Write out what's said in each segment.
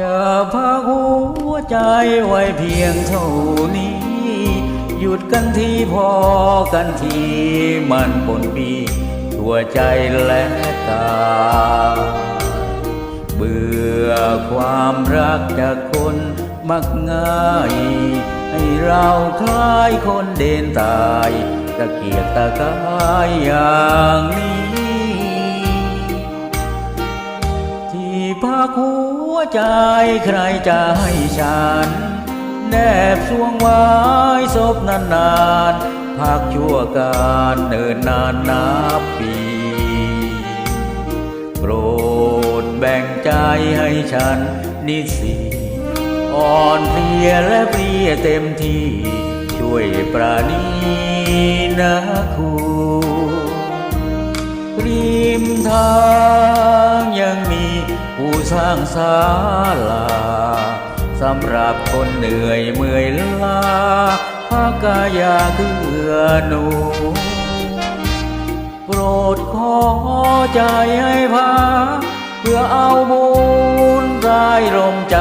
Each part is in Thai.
จะพาหัวใจไว้เพียงเท่านี้ หยุดกันทีพอกันทีมันปนปีตัวใจและกาเบื่อความรักจากคนมักง่าย ให้เราคล้ายคนเดินตาย ตะเกียกตะกายอย่างนี้ ใจใครจะให้ฉัน แนบสวงไว้ศพนานๆพักชั่วการเนินนานนับปีโปรดแบ่งใจให้ฉันนิสิอ่อนเพลียและเพลียเต็มที่ ช่วยปราณีนะครูริมทางยัง ผู้สร้างศาลาสำหรับคนเหนื่อยเมื่อยล้าพากายาเกือหนูโปรดขอใจให้พาเพื่อเอาบุญรายลมใจ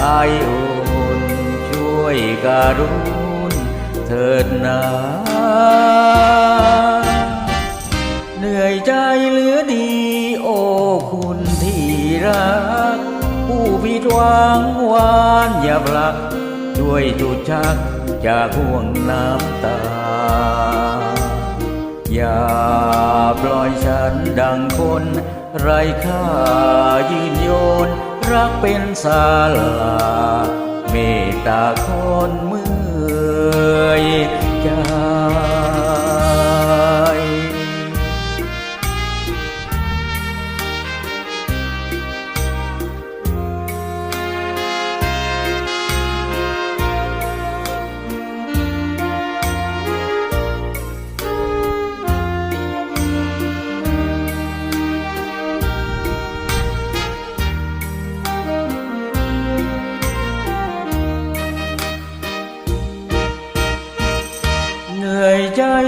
ไออุ่นช่วยการุณเถิดนาเหนื่อยใจเหลือดีโอ้คุณที่ วังวานอย่าพลัก ช่วยจุดชักจากห่วงน้ำตา อย่าปล่อยฉันดังคนไร้ค่ายืนโยน รักเป็นศาลา เมตตาคนเมื่อย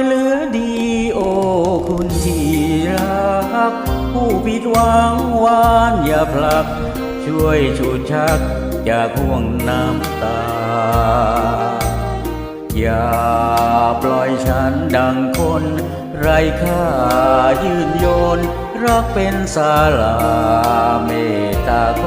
เหลือดีโอ้คุณที่รัก ผู้ผิดหวังหวานอย่าพลัก ช่วยชูชักจากห่วงน้ำตา อย่าปล่อยฉันดังคน ไร้ค่ายืนโยน รักเป็นศาลาเมตตาค